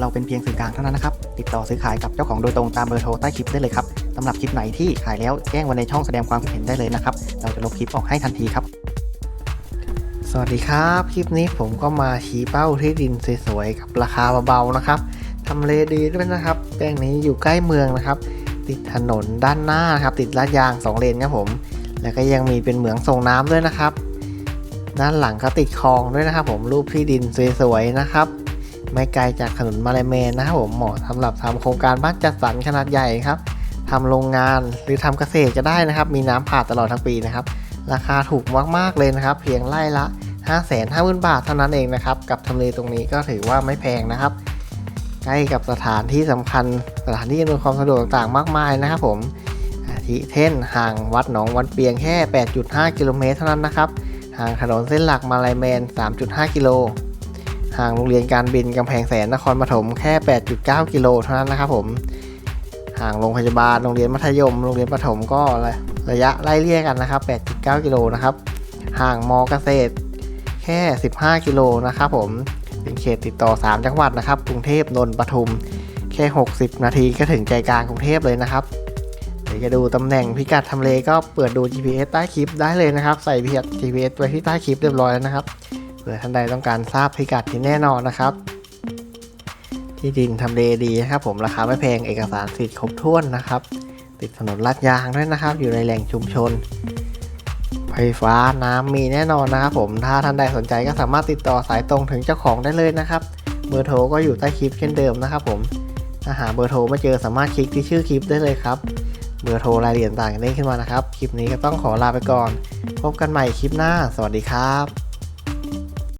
เราเป็นเพียงสื่อกลางเท่านั้นนะครับ ติดต่อซื้อขายกับเจ้าของโดยตรงตามเบอร์โทรใต้คลิปได้เลยครับสำหรับคลิปไหนที่ขายแล้วแจ้งไว้ในช่องแสดงความคิดเห็นได้เลยนะครับ เราจะลบคลิปออกให้ทันทีครับ สวัสดีครับ คลิปนี้ผมก็มาชี้เป้าที่ดินสวยๆกับราคาเบาๆนะครับทำเลดีด้วยนะครับแปลงนี้อยู่ใกล้เมืองนะครับ ติดถนนด้านหน้าครับ ติดลาดยาง 2 เลนครับผม แล้วก็ยังมีเป็นเหมืองส่งน้ำด้วยนะครับ ด้านหลังก็ติดคลองด้วยนะครับ ผมรูปที่ดินสวยๆนะครับ ไม่ไกลจากถนนมาลายเมนนะครับผมเหมาะสำหรับทำโครงการบ้านจัดสรรขนาดใหญ่ครับทำโรงงานหรือทำเกษตรก็ได้นะครับ มีน้ำผ่าตลอดทั้งปีนะครับ ราคาถูกมากๆเลยนะครับ เพียงไร่ละ 5 5 0 0 0 0 บาทเท่านั้นเองนะครับ กับทำเลตรงนี้ก็ถือว่าไม่แพงนะครับ ใกล้กับสถานที่สำคัญสถานที่อำนวยความสะดวกต่างๆ มากมายนะครับผมอาทิเช่นห่างวัดหนองวันเปียงแค่ 8.5 กิโลเมตรเท่านั้นนะครับ ห่างถนนเส้นหลักมาลายแมน 3.5 กิโล ห่างโรงเรียนการบินกำแพงแสนนครปฐมแค่ 8.9 กิโลเท่านั้นนะครับผมห่างโรงพยาบาลโรงเรียนมัธยม โรงเรียนประถมก็ระยะไล่เลี่ยกันนะครับ 8.9 กิโลนะครับห่างมอเกษตรแค่ 15 กิโลนะครับผมเป็นเขตติดต่อ 3 จังหวัดนะครับ กรุงเทพนนท์ปทุม แค่ 60 นาทีก็ถึงใจกลางกรุงเทพเลยนะครับเดี๋ยวจะดูตำแหน่งพิกัดทำเลก็เปิดดู GPS ใต้คลิปได้เลยนะครับ ใส่พิกัด GPS ไว้ที่ใต้คลิปเรียบร้อยแล้วนะครับ ผื่อท่านใดต้องการทราบพิกัดที่แน่นอนนะครับ ที่ดินทำเลดีนะครับ ผมราคาไม่แพงเอกสารสิทธิ์ครบถ้วนนะครับ ติดถนนลาดยางด้วยนะครับ อยู่ในแหล่งชุมชน ไฟฟ้าน้ำมีแน่นอนนะครับ ผมถ้าท่านใดสนใจก็สามารถติดต่อสายตรงถึงเจ้าของได้เลยนะครับเบอร์โทรก็อยู่ใต้คลิปเช่นเดิมนะครับ ผมถ้าหาเบอร์โทรไม่เจอสามารถคลิกที่ชื่อคลิปได้เลยครับเบอร์โทรรายละเอียดต่างๆเด้งขึ้นมานะครับ คลิปนี้ก็ต้องขอลาไปก่อน พบกันใหม่คลิปหน้า สวัสดีครับ